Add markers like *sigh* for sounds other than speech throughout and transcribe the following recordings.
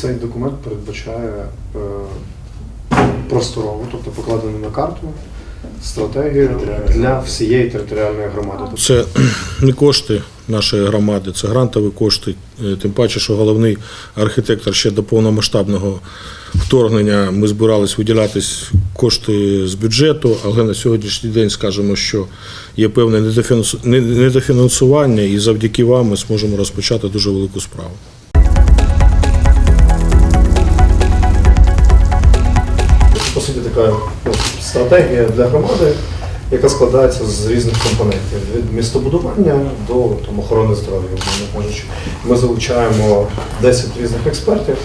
цей документ передбачає е, просторову, тобто покладену на карту стратегію для всієї територіальної громади. Тобто Це *clears throat* не кошти нашої громади, це грантові кошти. Е, Тим паче, що головний архітектор ще до повномасштабного вторгнення ми збирались виділятись кошти з бюджету, але на сьогоднішній день скажемо, що є певне недофінансу- недофінансування, і завдяки вам ми зможемо розпочати дуже велику справу. Така ну, стратегія для громади, яка складається з різних компонентів від містобудування до там, охорони здоров'я, умовно кажучи. Ми залучаємо 10 різних експертів,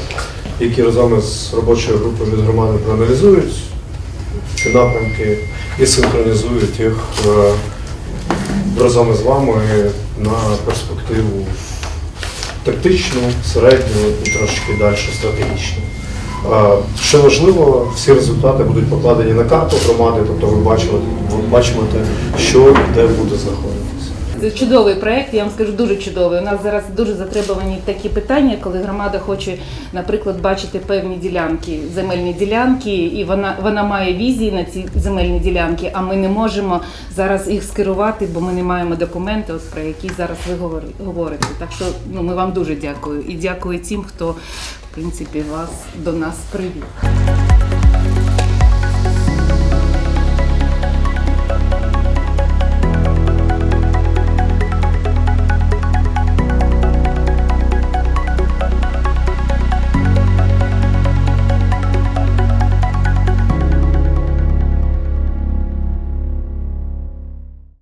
які разом з робочою групою від громади проаналізують ці напрямки і синхронізують їх е, разом із вами на перспективу тактичну, середню і трошки далі стратегічну. Що важливо, всі результати будуть покладені на карту громади, тобто ви бачите, що де буде знаходитися. Це чудовий проект, я вам скажу дуже чудовий. У нас зараз дуже затребувані такі питання, коли громада хоче, наприклад, бачити певні ділянки, земельні ділянки, і вона вона має візії на ці земельні ділянки, а ми не можемо зараз їх скерувати, бо ми не маємо документи, от про які зараз ви говорите. Так що ну ми вам дуже дякую і дякую тим, хто в принципі вас до нас привів.